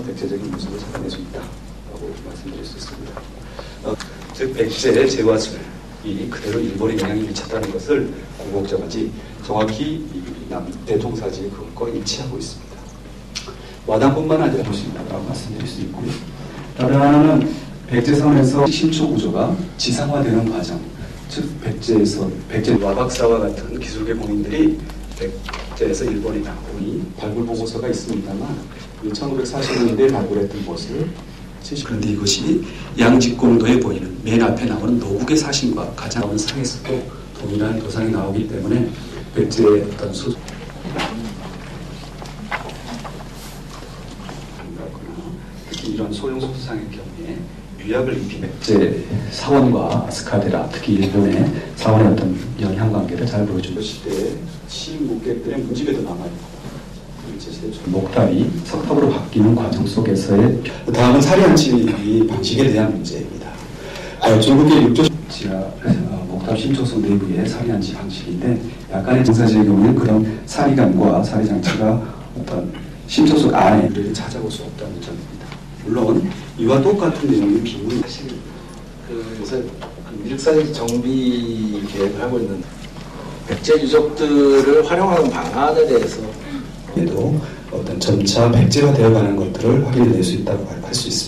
통해서 백제적인 모습을 찾아낼 수 있다라고 말씀드릴 수 있습니다. 어, 즉 백제의 재화술이 그대로 일본에 영향이 미쳤다는 것을 공곡적하지 정확히 남 대통사지 그것과 일치하고 있습니다. 와당뿐만 아니라 보십니다라고 말씀드릴 수 있고요. 다른 하나는 백제선에서 심초 구조가 지상화되는 과정, 즉 백제에서 백제 와박사와 같은 기술계 공인들이 백제에서 일본에 나오니 발굴 보고서가 있습니다만 1540년대에 발굴했던 것을 그런데 이것이 양직공도에 보이는 맨 앞에 나오는 노국의 사신과 가장 나오는 상에서도 동일한 도상이 나오기 때문에 백제의 어떤 수 특히 이런 소형 소수상의 경우에 위약을 입힌 백제 사원과 아스카데라 특히 일본의 사원의 어떤 영향 관계를 잘 보여준 시대에 시무객들의 문집에도 남아있고 목다리 석탑으로 바뀌는 과정 속에서의 다음은 사리안치 방식에 대한 문제입니다. 어, 중국의 육조 지하 어, 목탑 신초소 내부의 사리안 치 방식인데 약간의 정사지의 경우는 그런 사리관과 사리장치가 어떤 심초소 안에 찾아볼 수 없다는 점입니다. 물론 이와 똑같은 내용의 비문 사실 그 요새 미륵사지 정비 계획을 하고 있는 백제 유적들을 활용하는 방안에 대해서 에도 어떤 점차 백제화 되어가는 것들을 확인해낼 수 있다고 할 수 있습니다.